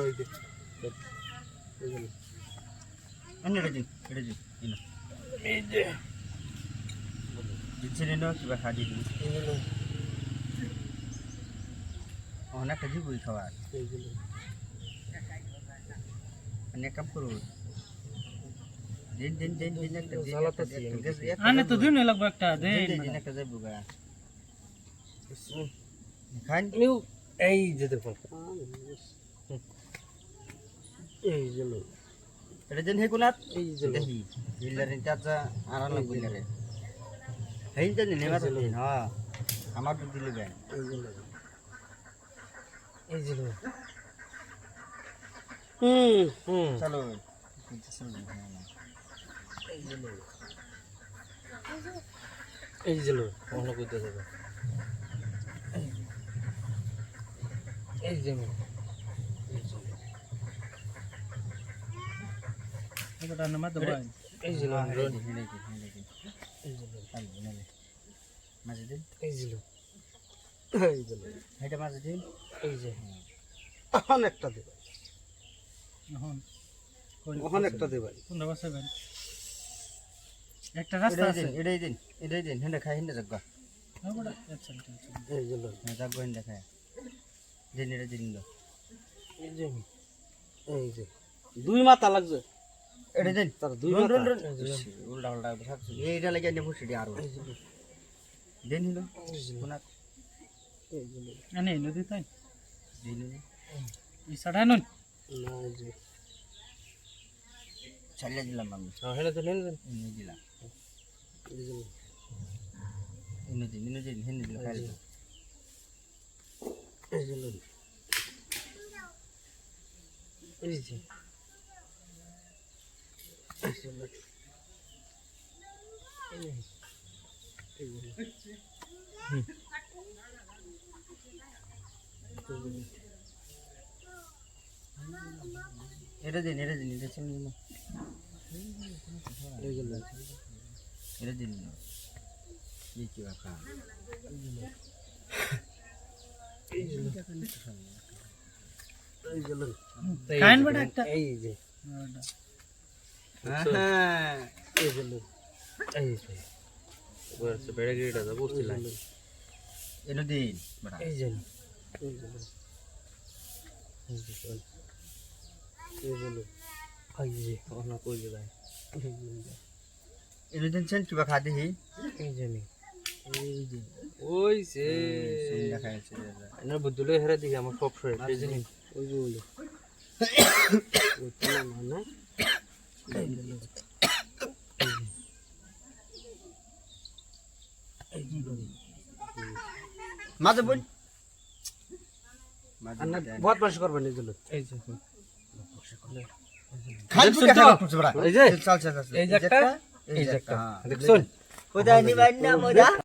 ওই যে। এটা দিন এটা দিন দিন এই যে। কিবা দিন অনেক কাম করো দিন দিন দিন দিন একটা দিন একটা দিন, আছি একটা দিন, একটা আনে তো দিন লাগবে একটা দিন দিন, দিন একটা যাইবো গা। খান। নিউ এই যে দেখুন। এই যে লো, এটা এই যে লো। দেখি বিল্লারে চাচা বিল্লারে হেই জানি তো হ্যাঁ আমার দিলে বেন এই যে। হুম। হুম। চলো। এই যে লো। এই যে করতে যাবে এই হ্যাঁ, অনেকটা অনেকটা বাসা একটা রাস্তা আছে। এটাই দিন এটাই দিন হেন্ডা খাই হেন্ডা হ্যাঁ আচ্ছা। এই যে লো। হেন্ডা খায় এটা দিন লো এই যে এই যে। দুই মাথা লাগছে। এটা দিন। তার দুই রুন, মাথা। উল্টা উল্টা থাকছে এইটা লাগে বসে দিয়ে আরও। দিন এই কোনা। আনে নদী তাই। দিন এই। সাড়া নন না এই যে। দিলাম আমি। হ্যাঁ হেলে তো নেন দিলাম। এটা দিন এটা দিন এটা ছিল। এটা দিন এই কি বাকা এই যে লো। এই যে লো। কাইন বড় একটা। এই যে। হ্যাঁ এই যে এই যে। বলছে বেড়ে দিন এই যে এই যে এই যে এই যে লো। যে। অন্য কই যে ভাই এই যে দিন সেন কিবা খা দিহি এই যে এই যে। ওই সে সেনটা খাইছে না দিকে আমার সব এই যে ওই যে ওই যে ওই তো না না এই যে লো। এই যে লো। মাঝে বল। বহুত বর্ষ করবেন এই যে এই যে খাই ফুটে খাওয়া ফুটছে বড়া? এই যে। চল চল এই যে একটা, এই যে একটা দেখছুন? কোথায় নিবাই না মোরা